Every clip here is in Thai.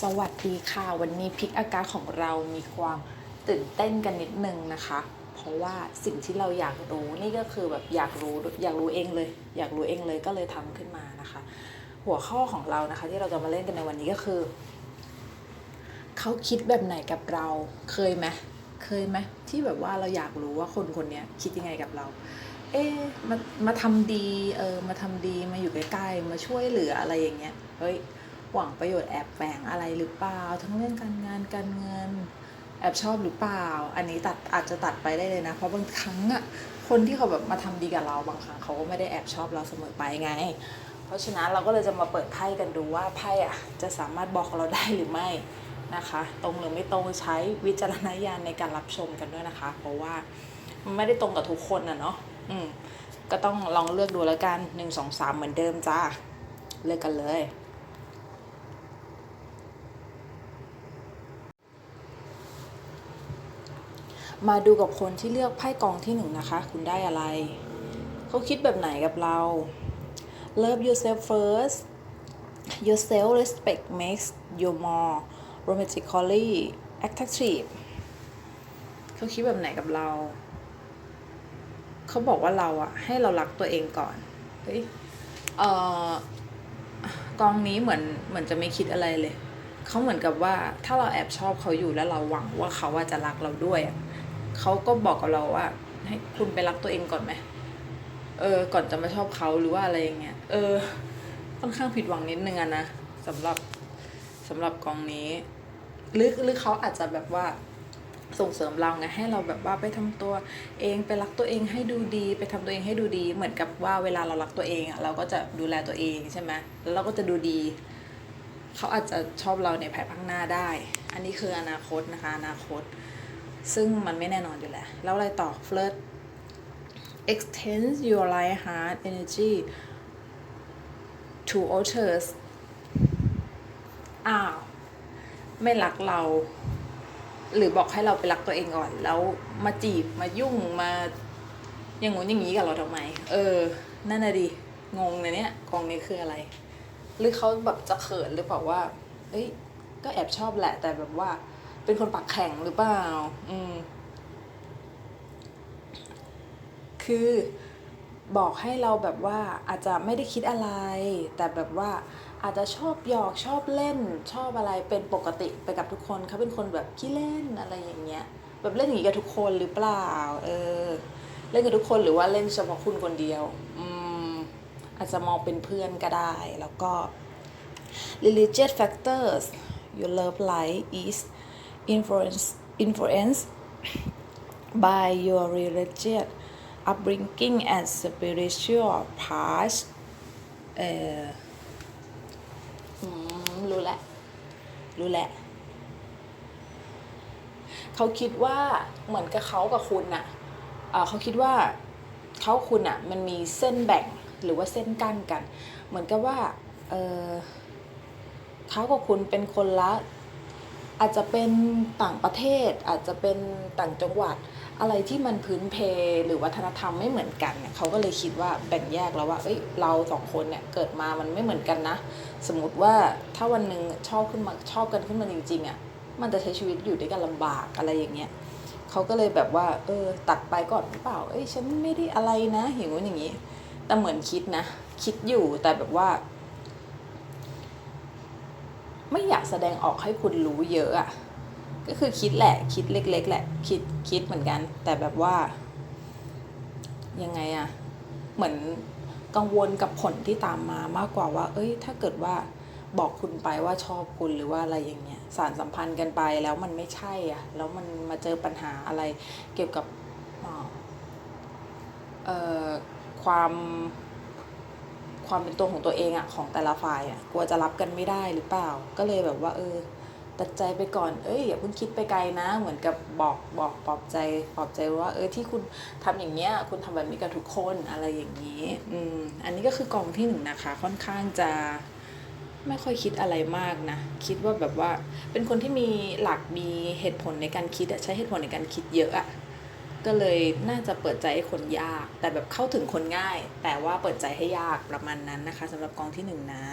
สวัสดีค่ะ วันนี้พิกอากาศของเรามีความตื่นเต้นกันนิดนึงนะคะ เพราะว่าสิ่งที่เราอยากรู้นี่ก็คือแบบอยากรู้อยากรู้เองเลย อยากรู้เองเลยก็เลยทำขึ้นมานะคะ หัวข้อของเรานะคะ ที่เราจะมาเล่นกันในวันนี้ก็คือเขาคิดแบบไหนกับเราเคยไหมเคยไหมที่แบบว่าเราอยากรู้ว่าคนคนนี้คิดยังไงกับเรา เอ๊มามาทำดีเออมาทำดีมาอยู่ใกล้ๆมาช่วยเหลืออะไรอย่างเงี้ยเฮ้ย หวังประโยชน์แอบแฝงอะไรหรือเปล่า ทั้งเรื่องการงานการเงิน แอบชอบหรือเปล่า อันนี้ตัดอาจจะตัดไปได้เลยนะ เพราะบางครั้งอะคนที่เขาแบบมาทำดีกับเราบางครั้งเขาก็ไม่ได้แอบชอบเราเสมอไปไง เพราะฉะนั้นเราก็เลยจะมาเปิดไพ่กันดูว่าไพ่อะจะสามารถบอกเราได้หรือไม่นะคะ ตรงหรือไม่ตรงใช้วิจารณญาณในการรับชมกันด้วยนะคะ เพราะว่ามันไม่ได้ตรงกับทุกคนนะเนาะอืมก็ต้องลองเลือกดูแล้วกันหนึ่งสองสามเหมือนเดิมจ้าเลือกกันเลย มาดูกับคนที่เลือกไพ่กองที่หนึ่งนะคะ คุณได้อะไร เขาคิดแบบไหนกับเรา Love yourself first Your self respect makes you more romantically attractive เขาคิดแบบไหนกับเรา เขาบอกว่าเราอะให้เรารักตัวเองก่อน เฮ้ย เอ่อกองนี้เหมือนเหมือนจะไม่คิดอะไรเลย เขาเหมือนกับว่าถ้าเราแอบชอบเขาอยู่แล้วเราหวังว่าเขาว่าจะรักเราด้วยอะ เขาก็บอกกับเราว่า ให้คุณไปรักตัวเองก่อนไหมเออ ก่อนจะมาชอบเขาหรือว่าอะไรอย่างเงี้ย เออ ค่อนข้างผิดหวังนิดนึงอะนะสำหรับสำหรับกองนี้ หรือหรือเขาอาจจะแบบว่าส่งเสริมเราไงให้เราแบบว่าไปทำตัวเองไปรักตัวเองให้ดูดี ไปทำตัวเองให้ดูดี เหมือนกับว่าเวลาเรารักตัวเองอะเราก็จะดูแลตัวเองใช่ไหมแล้วเราก็จะดูดี เขาอาจจะชอบเราในภายภาคหน้าได้ อันนี้คืออนาคตนะคะ อนาคต ซึ่งมันไม่แน่นอนอยู่แล้ว แล้วอะไรต่อ flirt extend your light heart energy to others อ้าว ไม่รักเรา หรือบอกให้เราไปรักตัวเองก่อน แล้วมาจีบมายุ่งมาอย่างงู้นอย่างนี้กับเราทำไม เออ นั่นน่ะดิ งงเลยเนี่ยกองนี้คืออะไร หรือเขาแบบจะเขินหรือเปล่าว่า เอ้ย ก็แอบชอบแหละ แต่แบบว่า เป็นคนปากแข็งหรือเปล่า อืม คือบอกให้เราแบบว่าอาจจะไม่ได้คิดอะไร แต่แบบว่าอาจจะชอบหยอกชอบเล่น ชอบอะไรเป็นปกติไปกับทุกคนเขาเป็นคนแบบขี้เล่นอะไรอย่างเงี้ย แบบเล่นอย่างนี้กับทุกคนหรือเปล่า เออ เล่นกับทุกคนหรือว่าเล่นเฉพาะคุณคนเดียว อืม อาจจะมองเป็นเพื่อนก็ได้ แล้วก็ religious factors your love life is influence influence by your religious upbringing and spiritual past เอออืมรู้แหละรู้แหละเขาคิดว่าเหมือนกับเขากับคุณน่ะเอ่อเขาคิดว่าเขาคุณน่ะ มันมีเส้นแบ่งหรือว่าเส้นกั้นกัน เหมือนกับว่า เออเขากับคุณเป็นคนละ อาจจะเป็นต่างประเทศ อาจจะเป็นต่างจังหวัด อะไรที่มันพื้นเพหรือวัฒนธรรมไม่เหมือนกันเนี่ยเขาก็เลยคิดว่าแบ่งแยกแล้วว่าเอ้ยเราสองคนเนี่ยเกิดมามันไม่เหมือนกันนะ สมมติว่าถ้าวันหนึ่งชอบขึ้นมาชอบกันขึ้นมาจริงๆอะมันจะใช้ชีวิตอยู่ด้วยกันลำบากอะไรอย่างเงี้ยเขาก็เลยแบบว่า เออ ตัดไปก่อนหรือเปล่า เอ้ยฉันไม่ได้อะไรนะอย่างงู้นอย่างนี้ แต่เหมือนคิดนะ คิดอยู่แต่แบบว่า ไม่อยากแสดงออกให้คุณรู้เยอะอะก็คือคิดแหละ คิดเล็ก ๆ แหละ คิดคิดเหมือนกัน แต่แบบว่า ยังไงอะเหมือนกังวลกับผลที่ตามมามากกว่าว่า เอ้ย ถ้าเกิดว่าบอกคุณไปว่าชอบคุณหรือว่าอะไรอย่างเงี้ยสารสัมพันธ์กันไปแล้วมันไม่ใช่อะ แล้วมันมาเจอปัญหาอะไรเกี่ยวกับเอ่อความ ความเป็นตัวของตัวเองอะของแต่ละฝ่ายอะกลัวจะรับกันไม่ได้หรือเปล่า ก็เลยแบบว่า เออ ตัดใจไปก่อน เอ้ยอย่าเพิ่งคิดไปไกลนะ เหมือนกับบอกบอกปลอบใจปลอบใจว่า เออที่คุณทำอย่างเงี้ย คุณทำแบบนี้กับทุกคนอะไรอย่างนี้ อืมอันนี้ก็คือกองที่หนึ่งนะคะ ค่อนข้างจะไม่ค่อยคิดอะไรมากนะ คิดว่าแบบว่าเป็นคนที่มีหลักมีเหตุผลในการคิดอะใช้เหตุผลในการคิดเยอะอะ ก็เลยน่าจะเปิดใจให้คนยาก แต่แบบเข้าถึงคนง่าย แต่ว่าเปิดใจให้ยากประมาณนั้นนะคะสำหรับกองที่หนึ่งนะ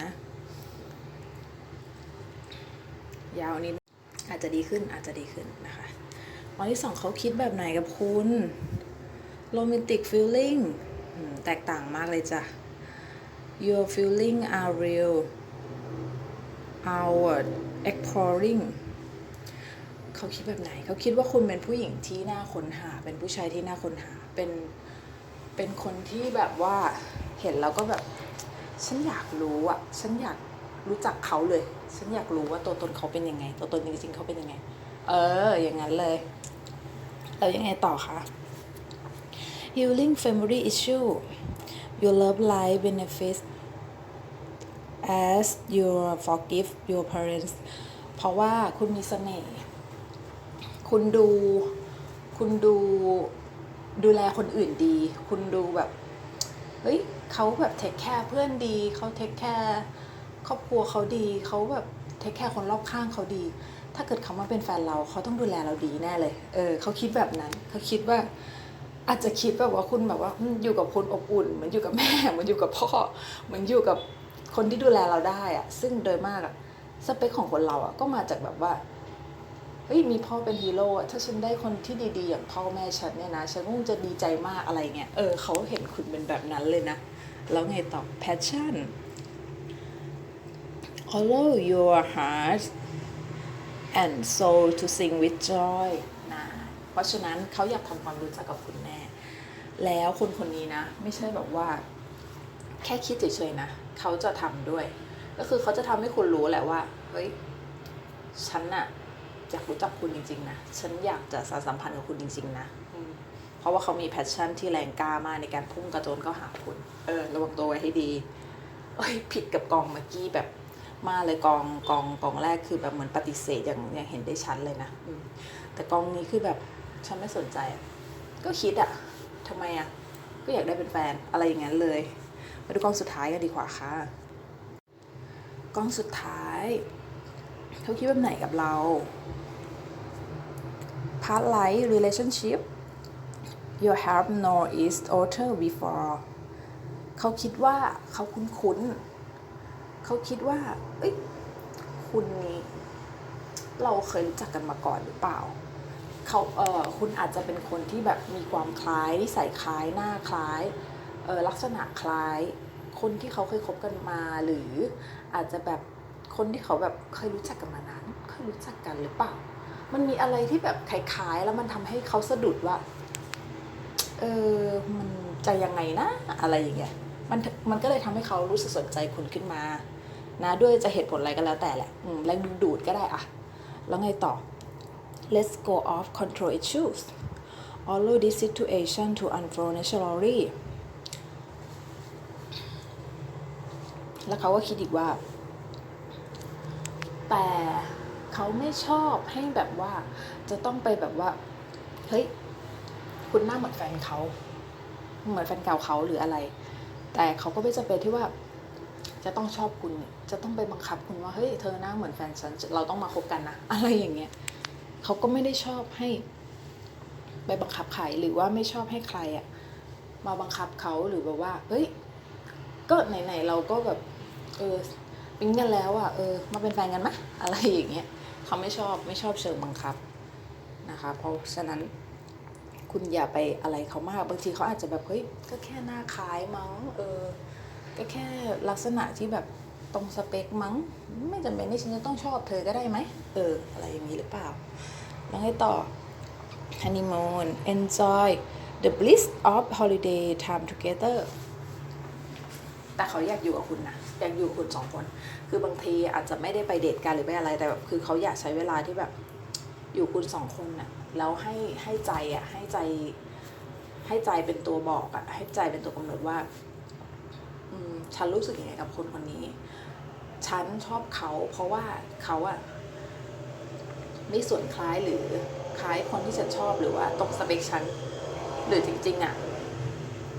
ยาวนิดอาจจะดีขึ้นอาจจะดีขึ้นนะคะวันที่สองเขาคิดแบบไหนกับคุณโรแมนติกฟีลลิ่งแตกต่างมากเลยจ้ะ your feeling are real outward exploring เขาคิดแบบไหน เขาคิดว่าคุณเป็นผู้หญิงที่น่าค้นหา เป็นผู้ชายที่น่าค้นหา เป็น เป็นคนที่แบบว่าเห็นแล้วก็แบบ ฉันอยากรู้อะฉันอยากรู้จักเขาเลย ฉันอยากรู้ว่าตัวตนเขาเป็นยังไง ตัวตนจริงๆเขาเป็นยังไง เออ อย่างนั้นเลย แล้วยังไงต่อคะ healing family issue your love life benefits as you forgive your parents เพราะว่าคุณมีเสน่ห์ คุณดู คุณดูดูแลคนอื่นดี คุณดูแบบเฮ้ยเขาแบบเทคแคร์เพื่อนดีเขาเทคแคร์ครอบครัวเขาดีเขาแบบเทคแคร์คนรอบข้างเขาดี ถ้าเกิดเขามาเป็นแฟนเราเขาต้องดูแลเราดีแน่เลยเออเขาคิดแบบนั้นเขาคิดว่าอาจจะคิดแบบว่าคุณแบบว่าอยู่กับคนอบอุ่นเหมือนอยู่กับแม่เหมือนอยู่กับพ่อเหมือนอยู่กับคนที่ดูแลเราได้อะซึ่งโดยมากอะสเปคของคนเราอะก็มาจากแบบว่า เฮ้ยมีพ่อเป็นฮีโร่ถ้าฉันได้คนที่ดีๆ อย่างพ่อแม่ฉันเนี่ยนะ ฉันคงจะดีใจมากอะไรเงี้ยเออเขาเห็นคุณเป็นแบบนั้นเลยนะ แล้วไงต่อ passion allow your heart and soul to sing with joy นะเพราะฉะนั้นเขาอยากทำความรู้จักกับคุณแน่ แล้วคนคนนี้นะ ไม่ใช่แบบว่า แค่คิดเฉยๆนะ เขาจะทำด้วย ก็คือเขาจะทำให้คุณรู้แหละว่า เฮ้ย ฉันน่ะ อยากรู้จักคุณจริง ๆ นะ ฉันอยากจะสานสัมพันธ์กับคุณจริง ๆ นะอืมเพราะว่าเขามีแพชชั่นที่แรงกล้ามากในการพุ่งกระโจนเข้าหาคุณ เออ ระวังตัวไว้ให้ดีเอ้ยผิดกับกองเมื่อกี้แบบมากเลยกองกองกองแรกคือแบบเหมือนปฏิเสธอย่างอย่างเห็นได้ชัดเลยนะอืมแต่กองนี้คือแบบฉันไม่สนใจอะก็คิดอะทำไมอะก็อยากได้เป็นแฟนอะไรอย่างนั้นเลย มาดูกองสุดท้ายกันดีกว่าค่ะกองสุดท้าย เขาคิดแบบไหนกับเรา past life relationship you have no is alter before เขาคิดว่าเขาคุ้นๆเขาคิดว่า เอ้ยคุณนี้เราเคยรู้จักกันมาก่อนหรือเปล่าเขาเออคุณอาจจะเป็นคนที่แบบมีความคล้ายนิสัยคล้ายหน้าคล้ายเออลักษณะคล้าย คนที่เขาเคยคบกันมาหรืออาจจะแบบ คนที่เขาแบบเคยรู้จักกันมานานเคยรู้จักกันหรือเปล่า มันมีอะไรที่แบบคล้ายๆ แล้วมันทำให้เขาสะดุดว่า เออมันจะยังไงนะ อะไรอย่างเงี้ย มันมันก็เลยทำให้เขารู้สึกสนใจคุณขึ้นมา นะ ด้วยจะเหตุผลอะไรก็แล้วแต่แหละแรงดึงดูดก็ได้อะแล้วไงต่อ let's go off control issues allow this situation to unfold naturally แล้วเขาก็คิดอีกว่า แต่เขาไม่ชอบให้แบบว่าจะต้องไปแบบว่า เฮ้ย คุณหน้าเหมือนแฟนเขา เหมือนแฟนเก่าเขาหรืออะไร แต่เขาก็ไม่จำเป็นที่ว่า จะต้องชอบคุณ จะต้องไปบังคับคุณว่า เฮ้ย เธอหน้าเหมือนแฟนฉัน เราต้องมาคบกันนะ อะไรอย่างเงี้ย เขาก็ไม่ได้ชอบให้ ไปบังคับใคร หรือว่าไม่ชอบให้ใครอะมาบังคับเขาหรือแบบว่า เฮ้ย ก็ไหนๆเราก็แบบ เออ ปิ๊งกันแล้วอะเออมาเป็นแฟนกันไหมอะไรอย่างเงี้ยเขาไม่ชอบไม่ชอบเชิงบังคับนะคะ เพราะฉะนั้นคุณอย่าไปอะไรเขามากบางทีเขาอาจจะแบบเฮ้ยก็แค่หน้าคล้ายมั้งเออก็แค่ลักษณะที่แบบตรงสเปคมั้ง ไม่จำเป็นที่ฉันจะต้องชอบเธอก็ได้ไหมเออ อะไรอย่างนี้หรือเปล่าแล้วให้ต่อ honeymoon enjoy the bliss of holiday time together แต่เขาอยากอยู่กับคุณนะอยากอยู่คุณสองคน คือบางทีอาจจะไม่ได้ไปเดทกันหรือไม่อะไรแต่แบบคือเขาอยากใช้เวลาที่แบบอยู่คุณสองคนน่ะแล้วให้ให้ใจอะให้ใจ ให้ใจเป็นตัวบอกอะให้ใจเป็นตัวกำหนดว่า อืมฉันรู้สึกยังไงกับคนคนนี้ ฉันชอบเขา เพราะว่าเขาอะไม่ส่วนคล้ายหรือคล้ายคนที่ฉันชอบหรือว่าตรงสเปคฉันหรือจริงๆอะ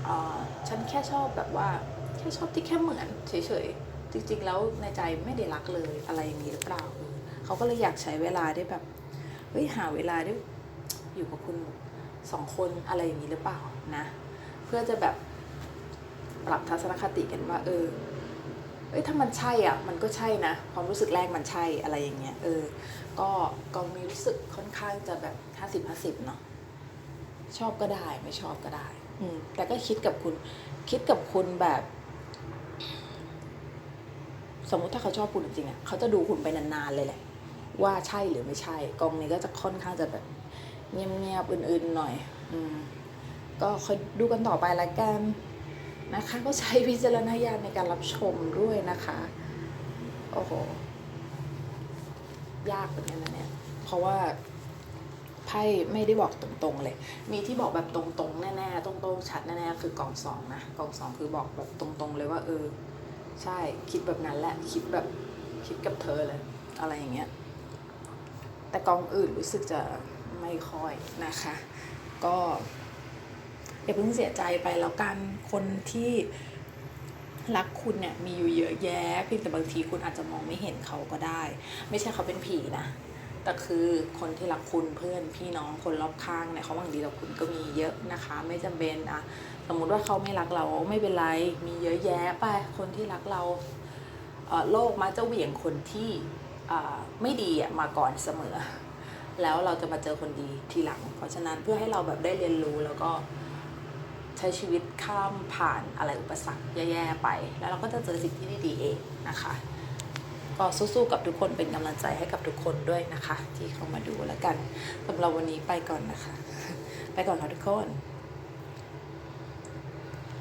เอ่อฉันแค่ชอบแบบว่า แค่ชอบที่แค่เหมือนเฉยๆ จริงๆ แล้วในใจไม่ได้รักเลยอะไรอย่างนี้หรือเปล่าเออเขาก็เลยอยากใช้เวลาได้แบบเฮ้ยหาเวลาได้อยู่กับคุณสองคนอะไรอย่างนี้หรือเปล่านะ เพื่อจะแบบปรับทัศนคติกันว่า เออเอ้ยถ้ามันใช่อะ มันก็ใช่นะ ความรู้สึกแรกมันใช่อะไรอย่างเงี้ยเออ ก็ก็มีรู้สึกค่อนข้างจะแบบห้าสิบห้าสิบเนาะชอบก็ได้ไม่ชอบก็ได้ อืมแต่ก็คิดกับคุณ คิดกับคุณแบบ สมมุติถ้าเขาชอบคุณจริงๆอะเขาจะดูคุณไปนานๆเลยแหละ ว่าใช่หรือไม่ใช่ กองนี้ก็จะค่อนข้างจะแบบเงียบๆอื่นๆหน่อย อืมก็คอยดูกันต่อไปละกันนะคะ ก็ใช้วิจารณญาณในการรับชมด้วยนะคะโอ้โหยากเหมือนกันนะเนี่ยเพราะว่าไพ่ไม่ได้บอกตรงๆเลย มีที่บอกแบบตรงๆแน่ๆตรงๆชัดแน่ๆคือกองสองนะกองสองคือบอกแบบตรงๆเลยว่าเออ ใช่คิดแบบนั้นแหละ คิดแบบคิดกับเธอเลย อะไรอย่างเงี้ย แต่กองอื่นรู้สึกจะไม่ค่อยนะคะ ก็อย่าเพิ่งเสียใจไปแล้วกันคนที่รักคุณเนี่ยมีอยู่เยอะแยะเพียงแต่บางทีคุณอาจจะมองไม่เห็นเขาก็ได้ ไม่ใช่เขาเป็นผีนะแต่คือคนที่รักคุณเพื่อนพี่น้องคนรอบข้างเนี่ยเขาหวังดีกับคุณก็มีเยอะนะคะ ไม่จำเป็นอะ มมุติว่าเขาไม่รักเราไม่เป็นไร มีเยอะแยะไปคนที่รักเราโลกมักจะเหวี่ยงคนที่ไม่ดีมาก่อนเสมอ แล้วเราจะมาเจอคนดีทีหลัง เพราะฉะนั้นเพื่อให้เราแบบได้เรียนรู้แล้วก็ใช้ชีวิตข้ามผ่านอะไรอุปสรรคแย่ๆไป แล้วเราก็จะเจอสิ่งที่ดีๆเองนะคะ ก็สู้ๆกับทุกคนเป็นกำลังใจให้กับทุกคนด้วยนะคะ ที่เข้ามาดูแล้วกันสำหรับวันนี้ไปก่อนนะคะ ไปก่อนค่ะทุกคน